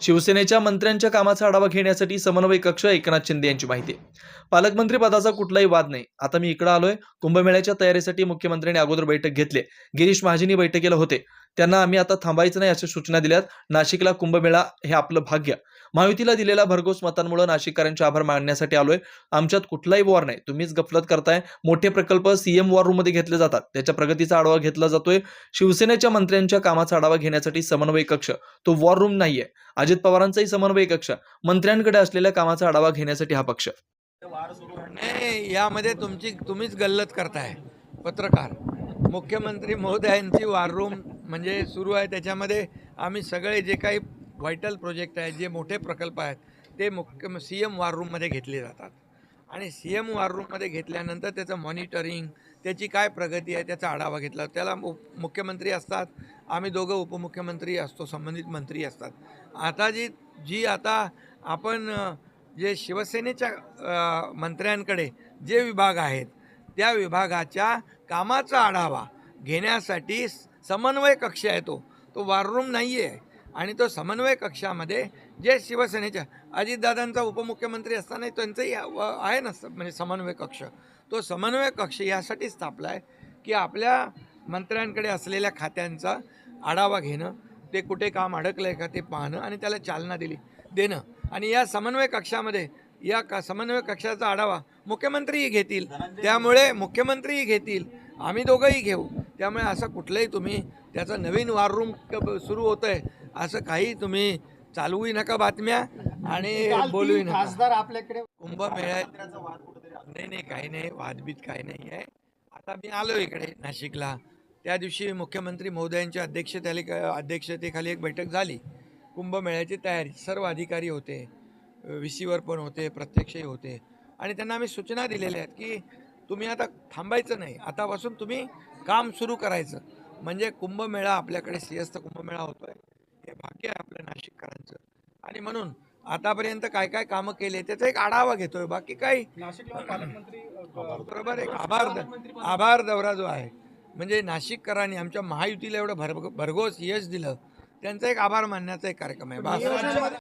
शिवसेनेच्या मंत्र्यांच्या कामाचा आढावा घेण्यासाठी समन्वय कक्ष एकनाथ शिंदे यांची माहिती पालकमंत्री पदाचा कुठलाही वाद नाही. आता मी इकडे आलोय. कुंभमेळ्याच्या तयारीसाठी मुख्यमंत्र्यांनी अगोदर बैठक घेतली गिरीश महाजनी बैठकीला होते. त्यांना आम्ही आता थांबायचं नाही अशा सूचना दिल्यात. नाशिकला कुंभमेळा हे आपलं भाग्य. महायुतीला दिलेल्या भरघोस मतांमुळे नाशिककरांचे आभार मानण्यासाठी आलोय. आमच्यात कुठलाही वॉर नाही. तुम्हीच गफलत करताय. मोठे प्रकल्प सीएम वॉर रूममध्ये घेतले जातात. त्याच्या प्रगतीचा आढावा घेतला जातोय. शिवसेनेच्या मंत्र्यांच्या कामाचा आढावा घेण्यासाठी समन्वय कक्ष. तो वॉर रूम नाहीये. अजित पवारांचाही समन्वय कक्ष. मंत्र्यांकडे असलेल्या कामाचा आढावा घेण्यासाठी हा पक्ष. नाही यामध्ये तुमची तुम्हीच गल्लत करताय. पत्रकार. मुख्यमंत्री महोदयांची वार रूम म्हणजे सुरू आहे. त्याच्यामध्ये आम्ही सगळे जे काही व्हायटल प्रोजेक्ट आहेत जे मोठे प्रकल्प आहेत ते मुख्य सी एम वार रूममध्ये घेतले जातात. आणि सी एम वार रूममध्ये घेतल्यानंतर त्याचं मॉनिटरिंग त्याची काय प्रगती आहे त्याचा आढावा घेतला. त्याला मुख्यमंत्री असतात. आम्ही दोघं उपमुख्यमंत्री असतो संबंधित मंत्री असतात. आता जी जी आता आपण जे शिवसेनेच्या मंत्र्यांकडे जे विभाग आहेत त्या विभागाच्या कामाचा आढावा घेण्यासाठी समन्वय कक्ष आहे तो. तो वार रूम नाही आहे आणि तो समन्वय कक्षामध्ये जे शिवसेनेच्या अजितदादांचा उपमुख्यमंत्री असताना त्यांचंही व- आहे ना स- म्हणजे समन्वय कक्ष. तो समन्वय कक्ष यासाठी स्थापला आहे की आपल्या मंत्र्यांकडे असलेल्या खात्यांचा आढावा घेणं ते कुठे काम अडकलं आहे का ते पाहणं आणि त्याला चालना दिली देणं. आणि या समन्वय कक्षामध्ये या का समन्वय कक्षाचा आढावा मुख्यमंत्रीही घेतील. त्यामुळे मुख्यमंत्रीही घेतील. आम्ही दोघंही घेऊ. त्यामुळे असं कुठलंही तुम्ही त्याचं नवीन वार रूम सुरू होतं आहे असं काही तुम्ही चालवूही नका बातम्या आणि बोलूही नका. खासदार आपल्याकडे. कुंभमेळ्यात नाही नाही काही नाही वादबीत काही नाही आहे. आता मी आलो इकडे नाशिकला. त्या दिवशी मुख्यमंत्री महोदयांच्या अध्यक्षतेखाली अध्यक्षतेखाली एक बैठक झाली. कुंभमेळ्याची तयारी. सर्व अधिकारी होते व्ही सीवर पण होते प्रत्यक्षही होते. आणि त्यांना आम्ही सूचना दिलेल्या आहेत की तुम्ही आता थांबायचं नाही. आतापासून तुम्ही काम सुरू करायचं. म्हणजे कुंभमेळा आपल्याकडे सिंहस्थ कुंभमेळा होतोय. हे भाग्य आहे आपल्या नाशिककरांचं. आणि म्हणून आतापर्यंत काय काय कामं केले त्याचा एक आढावा घेतोय. बाकी काही बरोबर आहे. आभार आभार दौरा जो आहे. म्हणजे नाशिककरांनी आमच्या महायुतीला एवढं भर भरघोस यश दिलं. त्यांचा एक आभार मानण्याचा एक कार्यक्रम आहे.